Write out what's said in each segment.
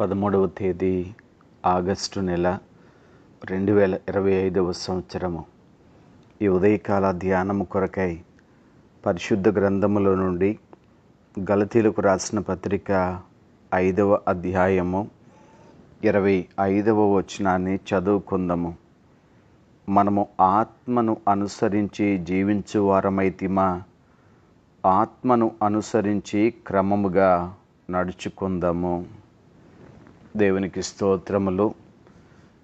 పదమూడవ తేదీ ఆగస్టు నెల రెండు వేల ఇరవై ఐదవ సంవత్సరము. ఈ ఉదయకాల ధ్యానము కొరకై పరిశుద్ధ గ్రంథములో నుండి గలతీలకు రాసిన పత్రిక ఐదవ అధ్యాయము ఇరవై ఐదవ వచనాన్ని చదువుకుందాము. మనము ఆత్మను అనుసరించి జీవించు వారమైతిమా? ఆత్మను అనుసరించి క్రమముగా నడుచుకుందాము. దేవునికి స్తోత్రములు.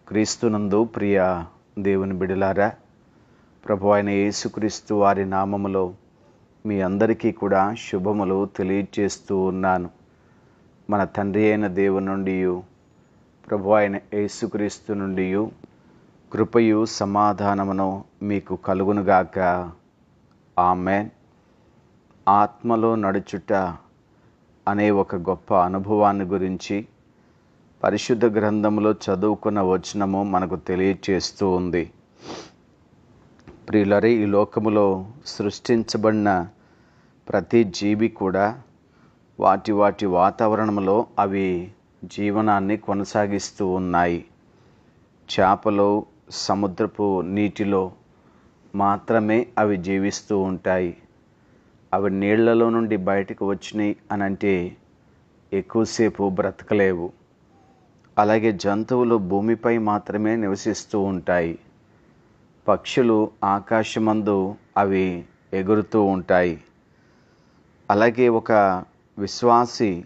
క్రీస్తునందు ప్రియ దేవుని బిడలారా ప్రభు అయిన యేసుక్రీస్తు వారి నామములో మీ అందరికీ కూడా శుభములు తెలియజేస్తూ ఉన్నాను. మన తండ్రి అయిన దేవుని నుండి ప్రభు అయిన యేసుక్రీస్తు నుండి కృపయు సమాధానమును మీకు కలుగునుగాక. ఆమె ఆత్మలో నడుచుట అనే ఒక గొప్ప అనుభవాన్ని గురించి పరిశుద్ధ గ్రంథంలో చదువుకున్న వచనము మనకు తెలియచేస్తూ ఉంది. ప్రియులరి ఈ లోకములో సృష్టించబడిన ప్రతి జీవి కూడా వాటి వాటి వాతావరణంలో అవి జీవనాన్ని కొనసాగిస్తూ ఉన్నాయి. చేపలు సముద్రపు నీటిలో మాత్రమే అవి జీవిస్తూ ఉంటాయి. అవి నీళ్ళలో నుండి బయటకు వచ్చినాయి అని అంటే ఎక్కువసేపు బ్రతకలేవు. అలాగే జంతువులు భూమిపై మాత్రమే నివసిస్తూ ఉంటాయి. పక్షులు ఆకాశమందు అవి ఎగురుతూ ఉంటాయి. అలాగే ఒక విశ్వాసి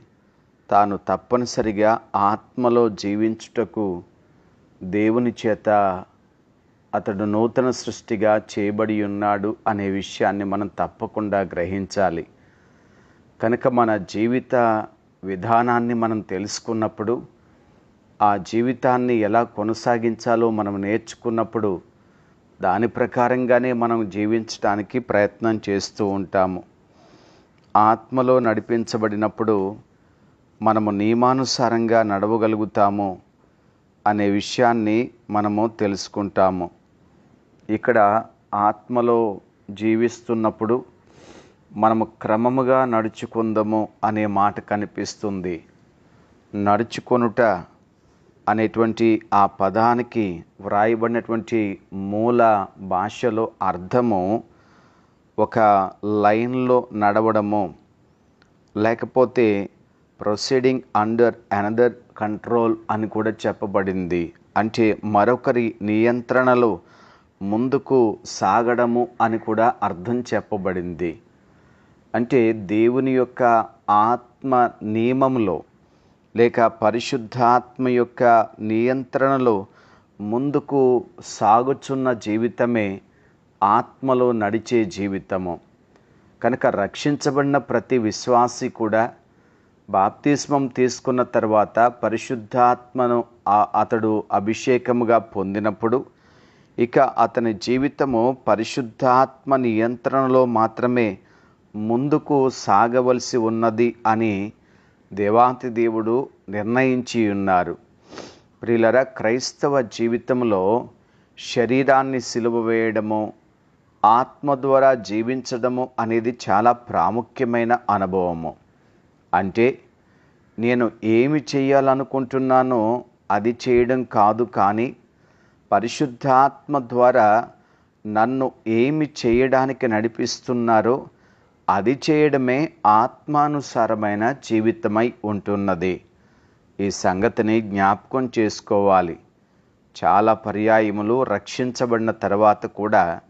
తాను తప్పనిసరిగా ఆత్మలో జీవించుటకు దేవుని చేత అతడు నూతన సృష్టిగా చేయబడి ఉన్నాడు అనే విషయాన్ని మనం తప్పకుండా గ్రహించాలి. కనుక మన జీవిత విధానాన్ని మనం తెలుసుకున్నప్పుడు ఆ జీవితాన్ని ఎలా కొనసాగించాలో మనం నేర్చుకున్నప్పుడు దాని ప్రకారంగానే మనం జీవించడానికి ప్రయత్నం చేస్తూ ఉంటాము. ఆత్మలో నడిపించబడినప్పుడు మనము నియమానుసారంగా నడవగలుగుతాము అనే విషయాన్ని మనము తెలుసుకుంటాము. ఇక్కడ ఆత్మలో జీవిస్తున్నప్పుడు మనము క్రమముగా నడుచుకుందాము అనే మాట కనిపిస్తుంది. నడుచుకొనుట అనేటువంటి ఆ పదానికి వ్రాయబడినటువంటి మూల భాషలో అర్థము ఒక లైన్లో నడవడము లేకపోతే ప్రొసీడింగ్ అండర్ అనదర్ కంట్రోల్ అని కూడా చెప్పబడింది. అంటే మరొకరి నియంత్రణలో ముందుకు సాగడము అని కూడా అర్థం చెప్పబడింది. అంటే దేవుని యొక్క ఆత్మ నియమంలో లేక పరిశుద్ధాత్మ యొక్క నియంత్రణలో ముందుకు సాగుచున్న జీవితమే ఆత్మలో నడిచే జీవితము. కనుక రక్షించబడిన ప్రతి విశ్వాసి కూడా బాప్తిస్మం తీసుకున్న తర్వాత పరిశుద్ధాత్మను అతడు అభిషేకముగా పొందినప్పుడు ఇక అతని జీవితము పరిశుద్ధాత్మ నియంత్రణలో మాత్రమే ముందుకు సాగవలసి ఉన్నది అని దేవాతి దేవుడు నిర్ణయించి ఉన్నారు. ప్రియులర క్రైస్తవ జీవితంలో శరీరాన్ని సిలువ వేయడము ఆత్మ ద్వారా జీవించడము అనేది చాలా ప్రాముఖ్యమైన అనుభవము. అంటే నేను ఏమి చేయాలనుకుంటున్నానో అది చేయడం కాదు కానీ పరిశుద్ధాత్మ ద్వారా నన్ను ఏమి చేయడానికి నడిపిస్తున్నారో అది చేయడమే ఆత్మానుసారమైన జీవితమై ఉంటున్నది. ఈ సంగతిని జ్ఞాపకం చేసుకోవాలి. చాలా పర్యాయములు రక్షించబడిన తర్వాత కూడా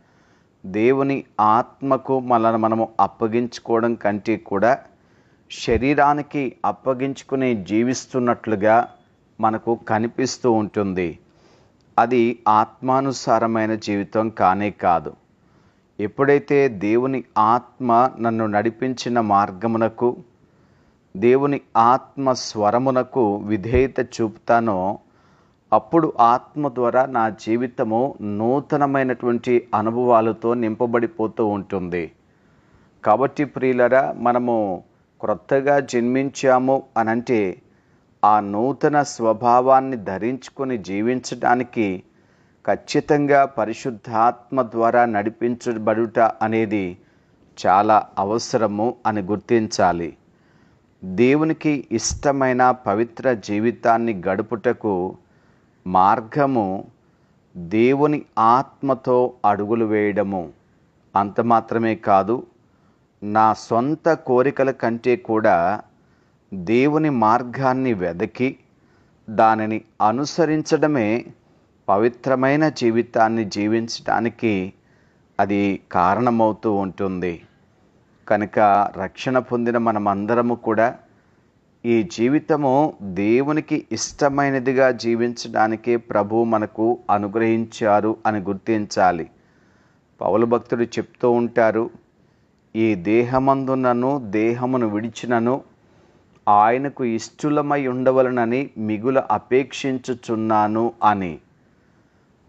దేవుని ఆత్మకు మనల్ని మనము అప్పగించుకోవడం కంటే కూడా శరీరానికి అప్పగించుకుని జీవిస్తున్నట్లుగా మనకు కనిపిస్తూ ఉంటుంది. అది ఆత్మానుసారమైన జీవితం కానే కాదు. ఎప్పుడైతే దేవుని ఆత్మ నన్ను నడిపించిన మార్గమునకు దేవుని ఆత్మ స్వరమునకు విధేయత చూపుతానో అప్పుడు ఆత్మ ద్వారా నా జీవితము నూతనమైనటువంటి అనుభవాలతో నింపబడిపోతూ ఉంటుంది. కాబట్టి ప్రియులరా మనము క్రొత్తగా జన్మించాము అనంటే ఆ నూతన స్వభావాన్ని ధరించుకొని జీవించడానికి ఖచ్చితంగా పరిశుద్ధాత్మ ద్వారా నడిపించబడుట అనేది చాలా అవసరము అని గుర్తించాలి. దేవునికి ఇష్టమైన పవిత్ర జీవితాన్ని గడుపుటకు మార్గము దేవుని ఆత్మతో అడుగులు వేయడము. అంత మాత్రమే కాదు నా సొంత కోరికల కంటే కూడా దేవుని మార్గాన్ని వెదకి దానిని అనుసరించడమే పవిత్రమైన జీవితాన్ని జీవించడానికి అది కారణమవుతూ ఉంటుంది. కనుక రక్షణ పొందిన మనమందరము కూడా ఈ జీవితము దేవునికి ఇష్టమైనదిగా జీవించడానికే ప్రభు మనకు అనుగ్రహించారు అని గుర్తించాలి. పౌలు భక్తుడు చెప్తూ ఉంటారు ఈ దేహమందునను దేహమును విడిచినను ఆయనకు ఇష్టలమై ఉండవలనని మిగుల అపేక్షించుచున్నాను అని.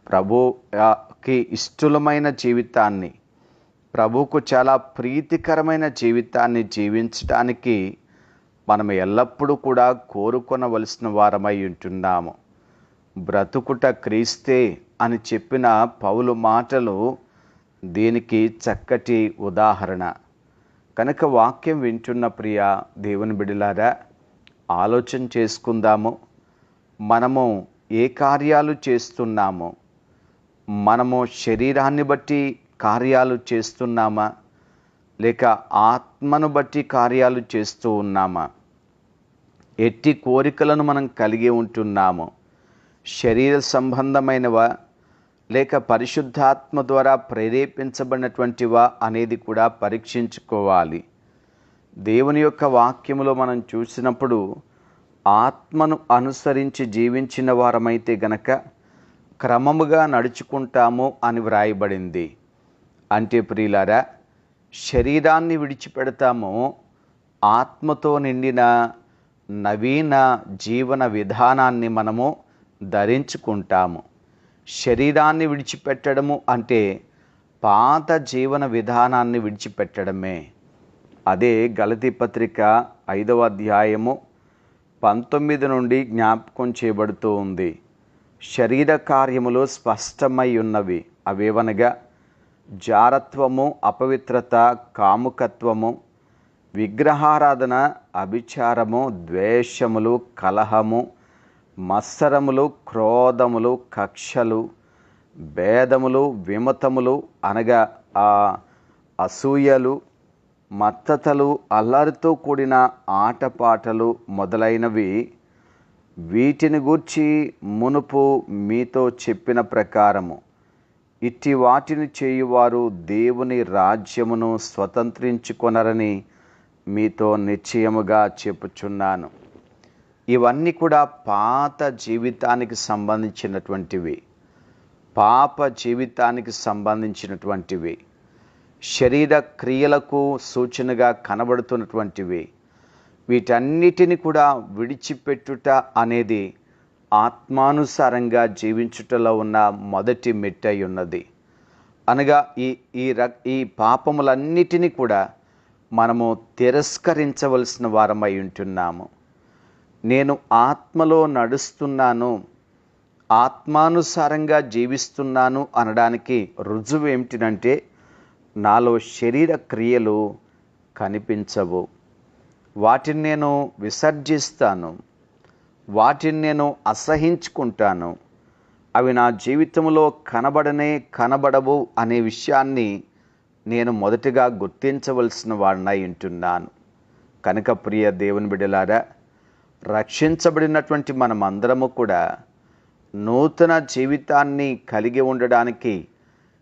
ప్రభుకి ఇష్టలమైన జీవితాన్ని ప్రభుకు చాలా ప్రీతికరమైన జీవితాన్ని జీవించడానికి మనం ఎల్లప్పుడూ కూడా కోరుకొనవలసిన వారమై ఉంటున్నాము. బ్రతుకుట క్రీస్తే అని చెప్పిన పౌలు మాటలు దీనికి చక్కటి ఉదాహరణ. కనుక వాక్యం వింటున్న ప్రియ దేవుని బిడిలారా ఆలోచన చేసుకుందాము. మనము ఏ కార్యాలు చేస్తున్నామో? మనము శరీరాన్ని బట్టి కార్యాలు చేస్తున్నామా? లేక ఆత్మను బట్టి కార్యాలు చేస్తూ ఉన్నామా? ఎట్టి కోరికలను మనం కలిగి ఉంటున్నాము? శరీర సంబంధమైనవా? లేక పరిశుద్ధాత్మ ద్వారా ప్రేరేపించబడినటువంటివా అనేది కూడా పరీక్షించుకోవాలి. దేవుని యొక్క వాక్యములో మనం చూసినప్పుడు ఆత్మను అనుసరించి జీవించిన వారమైతే గనక క్రమముగా నడుచుకుంటాము అని వ్రాయబడింది. అంటే ప్రియులారా శరీరాన్ని విడిచిపెడతాము ఆత్మతో నిండిన నవీన జీవన విధానాన్ని మనము ధరించుకుంటాము. శరీరాన్ని విడిచిపెట్టడము అంటే పాత జీవన విధానాన్ని విడిచిపెట్టడమే. అదే గలతి పత్రిక ఐదవ అధ్యాయము పంతొమ్మిది నుండి జ్ఞాపకం చేయబడుతూ ఉంది. శరీర కార్యములు స్పష్టమై ఉన్నవి అవేవనగా? జారత్వము అపవిత్రత కాముకత్వము విగ్రహారాధన అభిచారము ద్వేషములు కలహము మత్సరములు క్రోధములు కక్షలు భేదములు విమతములు అనగా ఆ అసూయలు మత్తతలు అల్లరితో కూడిన ఆటపాటలు మొదలైనవి వీటిని గూర్చి మునుపు మీతో చెప్పిన ప్రకారము ఇట్టి వాటిని చేయువారు దేవుని రాజ్యమును స్వతంత్రించుకొనరని మీతో నిశ్చయముగా చెప్పుచున్నాను. ఇవన్నీ కూడా పాత జీవితానికి సంబంధించినటువంటివి. పాప జీవితానికి సంబంధించినటువంటివి. శరీర క్రియలకు సూచనగా కనబడుతున్నటువంటివి. వీటన్నిటిని కూడా విడిచిపెట్టుట అనేది ఆత్మానుసారంగా జీవించుటలో ఉన్న మొదటి మెట్టై ఉన్నది అనగా ఈ ఈ ర ఈ పాపములన్నిటినీ కూడా మనము తిరస్కరించవలసిన వారమై ఉంటున్నాము. నేను ఆత్మలో నడుస్తున్నాను ఆత్మానుసారంగా జీవిస్తున్నాను అనడానికి రుజువు ఏమిటినంటే నాలో శరీర క్రియలు కనిపించవు. వాటిని నేను విసర్జిస్తాను. వాటిని నేను అసహించుకుంటాను. అవి నా జీవితంలో కనబడనే కనబడవు అనే విషయాన్ని నేను మొదటిగా గుర్తించవలసిన వాడినై ఉంటున్నాను. కనుక ప్రియ దేవుని బిడ్డలారా రక్షించబడినటువంటి మనమందరము కూడా నూతన జీవితాన్ని కలిగి ఉండడానికి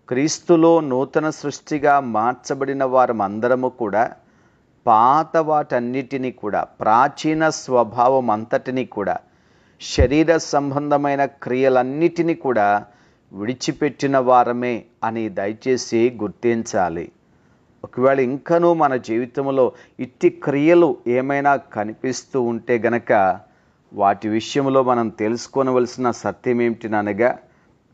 క్రీస్తులో నూతన సృష్టిగా మార్చబడిన వారమందరము కూడా పాత వాటన్నిటినీ కూడా ప్రాచీన స్వభావం అంతటినీ కూడా శరీర సంబంధమైన క్రియలన్నిటినీ కూడా విడిచిపెట్టిన వారమే అని దయచేసి గుర్తించాలి. ఒకవేళ ఇంకనూ మన జీవితంలో ఇట్టి క్రియలు ఏమైనా కనిపిస్తూ ఉంటే గనక వాటి విషయంలో మనం తెలుసుకోవలసిన సత్యం ఏమిటిననగా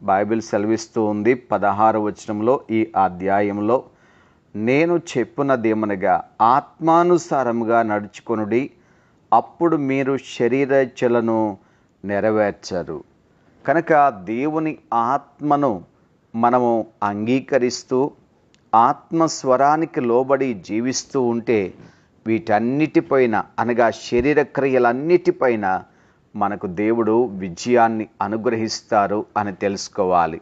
బైబిల్ సెలవిస్తూ ఉంది పదహారు వచనంలో ఈ అధ్యాయంలో. నేను చెప్పున్నదేమనగా ఆత్మానుసారముగా నడుచుకొనుడి అప్పుడు మీరు శరీరచలను నెరవేర్చరు. కనుక దేవుని ఆత్మను మనము అంగీకరిస్తూ ఆత్మస్వరానికి లోబడి జీవిస్తూ ఉంటే వీటన్నిటిపైన అనగా శరీర క్రియలన్నిటిపైన మనకు దేవుడు విజయాన్ని అనుగ్రహిస్తారు అని తెలుసుకోవాలి.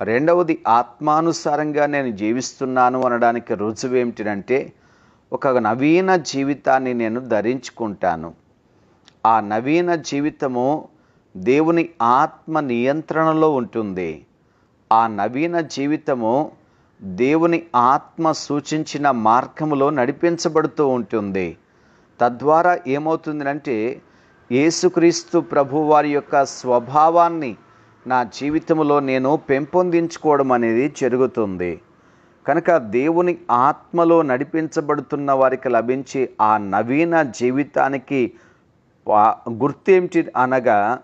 రెండవది ఆత్మానుసారంగా నేను జీవిస్తున్నాను అనడానికి రుజువు ఏమిటంటే ఒక నవీన జీవితాన్ని నేను ధరించుకుంటాను. ఆ నవీన జీవితము దేవుని ఆత్మ నియంత్రణలో ఉంటుంది. ఆ నవీన జీవితము దేవుని ఆత్మ సూచించిన మార్గములో నడిపించబడుతూ ఉంటుంది. తద్వారా ఏమవుతుందంటే యేసుక్రీస్తు ప్రభు వారి యొక్క స్వభావాన్ని నా జీవితంలో నేను పెంపొందించుకోవడం అనేది జరుగుతుంది. కనుక దేవుని ఆత్మలో నడిపించబడుతున్న వారికి లభించే ఆ నవీన జీవితానికి వా- గుర్తేమిటి అనగా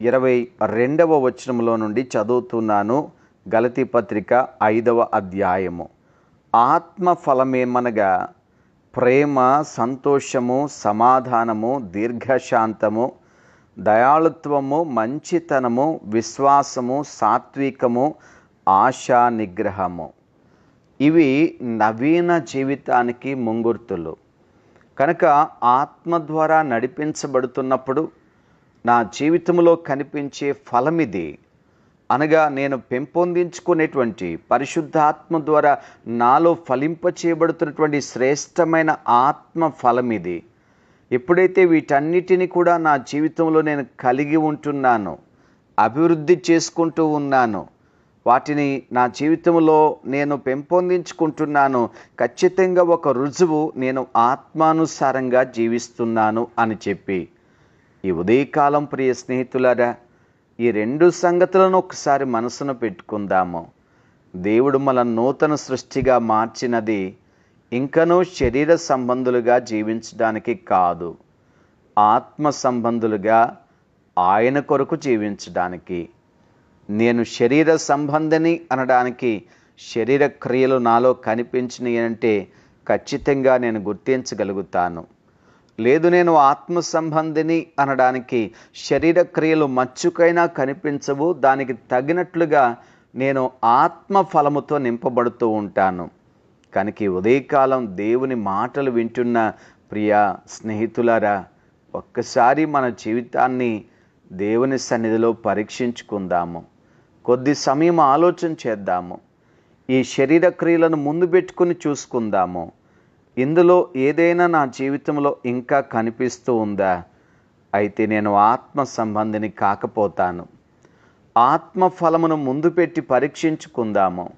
ఇరవై రెండవ వచనంలో నుండి చదువుతున్నాను. గలతి పత్రిక ఐదవ అధ్యాయము. ఆత్మ ఫలమేమనగా ప్రేమ సంతోషము సమాధానము దీర్ఘశాంతము దయాళుత్వము మంచితనము విశ్వాసము సాత్వికము ఆశా నిగ్రహము ఇవి నవీన జీవితానికి ముంగుర్తులు. కనుక ఆత్మ ద్వారా నడిపించబడుతున్నప్పుడు నా జీవితంలో కనిపించే ఫలమిది. అనగా నేను పెంపొందించుకునేటువంటి పరిశుద్ధాత్మ ద్వారా నాలో ఫలింప చేయబడుతున్నటువంటి శ్రేష్టమైన ఆత్మ ఫలమిది. ఎప్పుడైతే వీటన్నిటిని కూడా నా జీవితంలో నేను కలిగి ఉంటున్నానో అభివృద్ధి చేసుకుంటూ ఉన్నాను వాటిని నా జీవితంలో నేను పెంపొందించుకుంటున్నాను ఖచ్చితంగా ఒక రుజువు నేను ఆత్మానుసారంగా జీవిస్తున్నాను అని చెప్పి ఈ ఉదయకాలం ప్రియ స్నేహితులారా ఈ రెండు సంగతులను ఒకసారి మనసును పెట్టుకుందాము. దేవుడు మన నూతన సృష్టిగా మార్చినది ఇంకనూ శరీర సంబంధులుగా జీవించడానికి కాదు ఆత్మ సంబంధులుగా ఆయన కొరకు జీవించడానికి. నేను శరీర సంబంధిని అనడానికి శరీర క్రియలు నాలో కనిపించినాయి అంటే ఖచ్చితంగా నేను గుర్తించగలుగుతాను. లేదు నేను ఆత్మ సంబంధిని అనడానికి శరీర క్రియలు మచ్చుకైనా కనిపించవు దానికి తగినట్లుగా నేను ఆత్మ ఫలముతో నింపబడుతూ ఉంటాను. కనుక ఉదయకాలం దేవుని మాటలు వింటున్న ప్రియ స్నేహితులారా ఒక్కసారి మన జీవితాన్ని దేవుని సన్నిధిలో పరీక్షించుకుందాము. కొద్ది సమయం ఆలోచన చేద్దాము. ఈ శరీర క్రియలను ముందు పెట్టుకుని చూసుకుందాము. ఇందులో ఏదైనా నా జీవితంలో ఇంకా కనిపిస్తూ ఉందా? అయితే నేను ఆత్మ సంబంధిని కాకపోతాను. ఆత్మ ఫలమును ముందు పెట్టి పరీక్షించుకుందాము.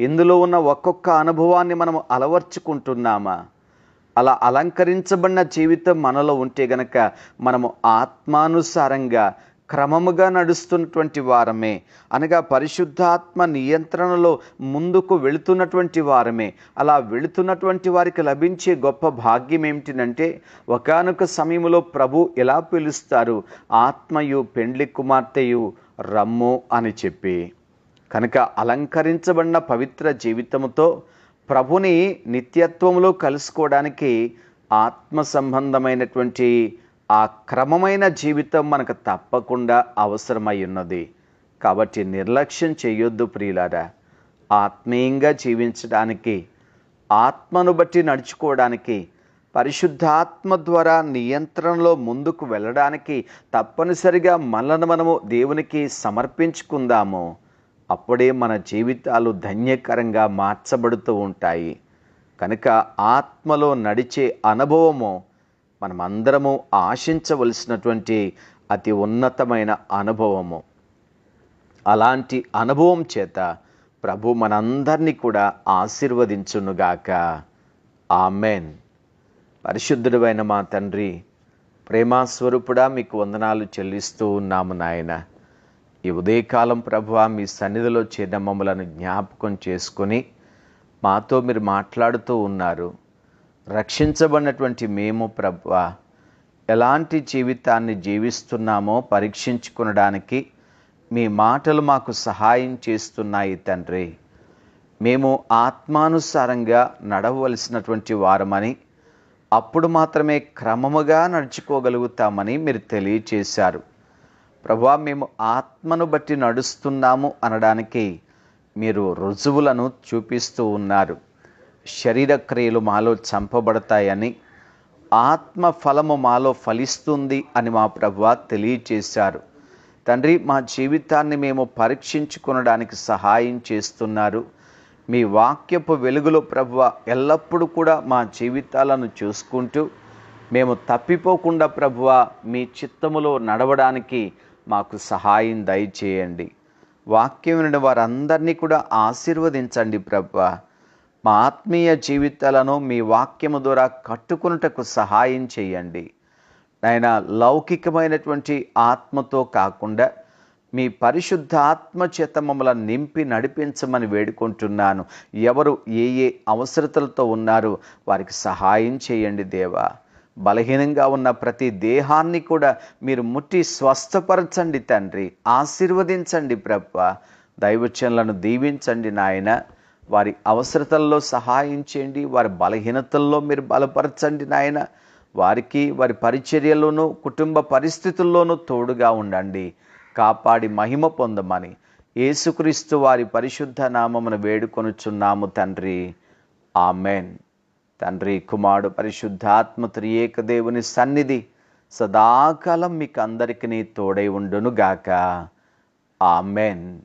ఇందులో ఉన్న ఒక్కొక్క అనుభవాన్ని మనం అలవర్చుకుంటున్నామా? అలా అలంకరించబడిన జీవితం మనలో ఉంటే గనక మనము ఆత్మానుసారంగా క్రమముగా నడుస్తున్నటువంటి వారమే. అనగా పరిశుద్ధాత్మ నియంత్రణలో ముందుకు వెళుతున్నటువంటి వారమే. అలా వెళుతున్నటువంటి వారికి లభించే గొప్ప భాగ్యం ఏమిటినంటే ఒకానొక సమయంలో ప్రభు ఎలా పిలుస్తారు? ఆత్మయు పెండ్లి కుమార్తెయు రమ్ము అని చెప్పి. కనుక అలంకరించబడిన పవిత్ర జీవితముతో ప్రభుని నిత్యత్వంలో కలుసుకోవడానికి ఆత్మ సంబంధమైనటువంటి ఆ క్రమమైన జీవితం మనకు తప్పకుండా అవసరమై ఉన్నది కాబట్టి నిర్లక్ష్యం చేయొద్దు ప్రియులారా. ఆత్మీయంగా జీవించడానికి ఆత్మను బట్టి నడుచుకోవడానికి పరిశుద్ధాత్మ ద్వారా నియంత్రణలో ముందుకు వెళ్ళడానికి తప్పనిసరిగా మనల్ని మనము దేవునికి సమర్పించుకుందాము. అప్పుడే మన జీవితాలు ధన్యకరంగా మార్చబడుతూ ఉంటాయి. కనుక ఆత్మలో నడిచే అనుభవము మనమందరము ఆశించవలసినటువంటి అతి ఉన్నతమైన అనుభవము. అలాంటి అనుభవం చేత ప్రభు మనందరినీ కూడా ఆశీర్వదించునుగాక. ఆమెన్. పరిశుద్ధుడైన మా తండ్రి ప్రేమాస్వరూపుడా మీకు వందనాలు చెల్లిస్తూ ఉన్నాము నాయన. ఈ ఉదయకాలం ప్రభు మీ సన్నిధిలో చేరిన మమ్మలను జ్ఞాపకం చేసుకొని మాతో మీరు మాట్లాడుతూ ఉన్నారు. రక్షించబడినటువంటి మేము ప్రభు ఎలాంటి జీవితాన్ని జీవిస్తున్నామో పరీక్షించుకునడానికి మీ మాటలు మాకు సహాయం చేస్తున్నాయి తండ్రి. మేము ఆత్మానుసారంగా నడవలసినటువంటి వారమని అప్పుడు మాత్రమే క్రమముగా నడుచుకోగలుగుతామని మీరు తెలియచేశారు. ప్రభా మేము ఆత్మను బట్టి నడుస్తున్నాము అనడానికి మీరు రుజువులను చూపిస్తూ ఉన్నారు. శరీర క్రియలు మాలో చంపబడతాయని ఆత్మ ఫలము మాలో ఫలిస్తుంది అని మా ప్రభు తెలియచేశారు. తండ్రి మా జీవితాన్ని మేము పరీక్షించుకొనడానికి సహాయం చేస్తున్నారు. మీ వాక్యపు వెలుగులో ప్రభు ఎల్లప్పుడూ కూడా మా జీవితాలను చూసుకుంటూ మేము తప్పిపోకుండా ప్రభువ మీ చిత్తములో నడవడానికి మాకు సహాయం దయచేయండి. వాక్యం వినడం వారందరినీ కూడా ఆశీర్వదించండి ప్రభా. మా ఆత్మీయ జీవితాలను మీ వాక్యము ద్వారా కట్టుకున్నటకు సహాయం చేయండి. నాయన లౌకికమైనటువంటి ఆత్మతో కాకుండా మీ పరిశుద్ధ ఆత్మ చేత మమ్మల్ని నింపి నడిపించమని వేడుకుంటున్నాను. ఎవరు ఏ ఏ అవసరతలతో ఉన్నారో వారికి సహాయం చేయండి దేవా. బలహీనంగా ఉన్న ప్రతి దేహాన్ని కూడా మీరు ముట్టి స్వస్థపరచండి తండ్రి. ఆశీర్వదించండి ప్రభ. దైవచనులను దీవించండి నాయన. వారి అవసరతల్లో సహాయం చేయండి. వారి బలహీనతల్లో మీరు బలపరచండి నాయన. వారికి వారి పరిచర్యలోనూ కుటుంబ పరిస్థితుల్లోనూ తోడుగా ఉండండి. కాపాడి మహిమ పొందమని యేసుక్రీస్తు వారి పరిశుద్ధ నామమును వేడుకొనుచున్నాము తండ్రి. ఆమెన్. తండ్రి కుమారుడు పరిశుద్ధాత్మ త్రియేక దేవుని సన్నిధి సదాకాలం మీకు అందరికీ తోడై ఉండునుగాక. ఆమెన్.